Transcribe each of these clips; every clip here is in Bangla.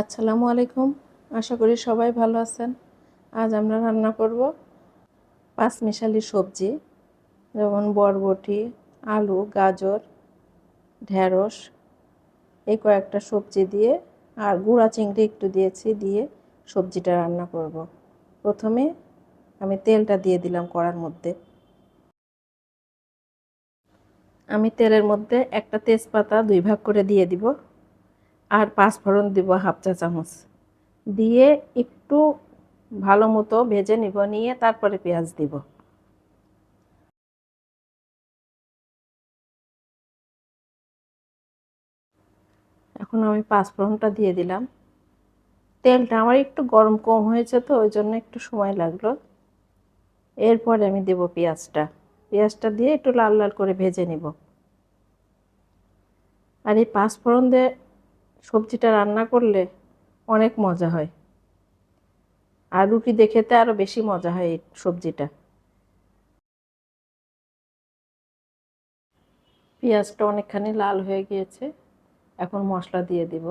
আসসালামু আলাইকুম। আশা করি সবাই ভালো আছেন। আজ আমরা রান্না করব পাঁচমিশালি সবজি, যেমন বরবটি, আলু, গাজর, ঢেঁড়স, এই কয়েকটা সবজি দিয়ে, আর গুঁড়া চিংড়ি একটু দিয়েছি, দিয়ে সবজিটা রান্না করব। প্রথমে আমি তেলটা দিয়ে দিলাম কড়ার মধ্যে। আমি তেলের মধ্যে একটা তেজপাতা দুই ভাগ করে দিয়ে দিব। আর পাঁচ ফোড়ন দিব হাফ চা চামচ। দিয়ে একটু ভালো মতো ভেজে নিব, নিয়ে তারপরে পেঁয়াজ দিব। এখন আমি পাঁচ ফোড়নটা দিয়ে দিলাম। তেলটা আমার একটু গরম কম হয়েছে তো, ওই জন্য একটু সময় লাগল। এরপরে আমি দেব পেঁয়াজটা। পেঁয়াজটা দিয়ে একটু লাল লাল করে ভেজে নিব। আর এই পাঁচফোড়ন দিয়ে সবজিটা রান্না করলে অনেক মজা হয়। আর রুটি দিয়ে খেতে আরও বেশি মজা হয় এই সবজিটা। পেঁয়াজটা অনেকখানি লাল হয়ে গিয়েছে। এখন মশলা দিয়ে দিব।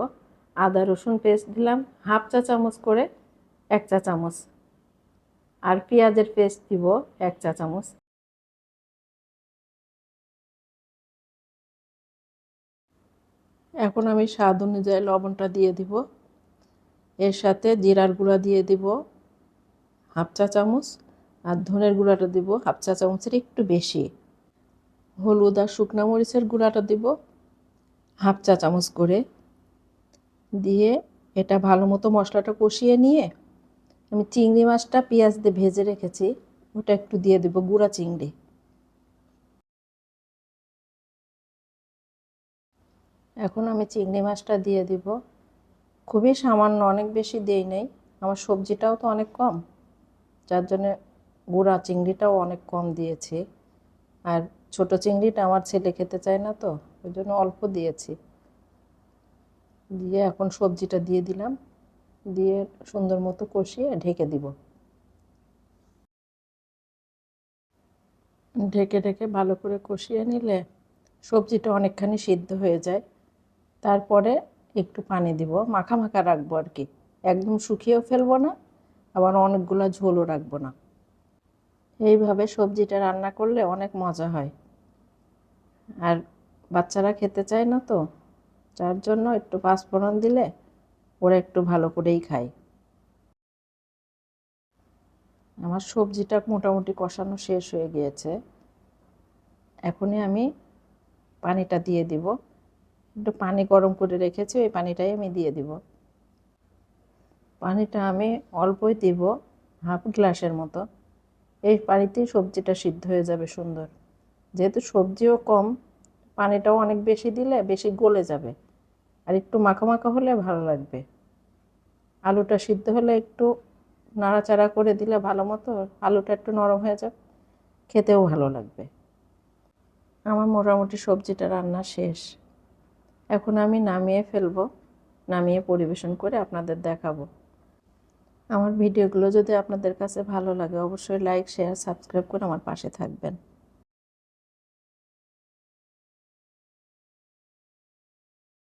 আদা, রসুন পেস্ট দিলাম। হাফ চা চামচ করে এক চা চামচ। আর পেঁয়াজের পেস্ট দিব এক চা চামচ। এখন আমি স্বাদ অনুযায়ী লবণটা দিয়ে দিব। এর সাথে জিরার গুঁড়া দিয়ে দিব হাফ চা চামচ আর ধনের গুঁড়াটা দিব হাফ চা চামচের একটু বেশি। হলুদ আর শুকনো মরিচের গুঁড়াটা দিব হাফ চা চামচ করে। দিয়ে এটা ভালো মতো মশলাটা কষিয়ে নিয়ে আমি চিংড়ি মাছটা পেঁয়াজ দিয়ে ভেজে রেখেছি, ওটা একটু দিয়ে দেবো গুঁড়া চিংড়ি। এখন আমি চিংড়ি মাছটা দিয়ে দিব। খুবই সামান্য, অনেক বেশি দেই নেই। আমার সবজিটাও তো অনেক কম। যার জন্যে গুঁড়া চিংড়িটাও অনেক কম দিয়েছি। আর ছোট চিংড়িটা আমার ছেলে খেতে চায় না তো, ওই জন্য অল্প দিয়েছি। দিয়ে এখন সবজিটা দিয়ে দিলাম। দিয়ে সুন্দর মতো কষিয়ে ঢেকে দিব। ঢেকে ঢেকে ভালো করে কষিয়ে নিলে সবজিটা অনেকখানি সিদ্ধ হয়ে যায়। তারপরে একটু পানি দিব মাখা মাখা রাখব আর কি একদম শুকিয়েও ফেলব না, আবার অনেকগুলো ঝোলও রাখব না। এইভাবে সবজিটা রান্না করলে অনেক মজা হয়। আর বাচ্চারা খেতে চায় না তো, যার জন্য একটু পাঁচফোড়ন দিলে ওরা একটু ভালো করেই খায়। আমার সবজিটা মোটামুটি কষানো শেষ হয়ে গিয়েছে। এখনই আমি পানিটা দিয়ে দিব। একটু পানি গরম করে রেখেছি, ওই পানিটাই আমি দিয়ে দিব। পানিটা আমি অল্পই দিব, হাফ গ্লাসের মতো। এই পানিতেই সবজিটা সিদ্ধ হয়ে যাবে সুন্দর। যেহেতু সবজিও কম, পানিটাও অনেক বেশি দিলে বেশি গলে যাবে। আর একটু মাখা মাখা হলে ভালো লাগবে। আলুটা সিদ্ধ হলে একটু নাড়াচাড়া করে দিলে ভালো মতো, আলুটা একটু নরম হয়ে যাবে খেতেও ভালো লাগবে। আমার মোটামুটি সবজিটা রান্না শেষ। এখন আমি নামিয়ে ফেলব, নামিয়ে পরিবেশন করে আপনাদের দেখাবো। আমার ভিডিওগুলো যদি আপনাদের কাছে ভালো লাগে, অবশ্যই লাইক শেয়ার সাবস্ক্রাইব করে আমার পাশে থাকবেন।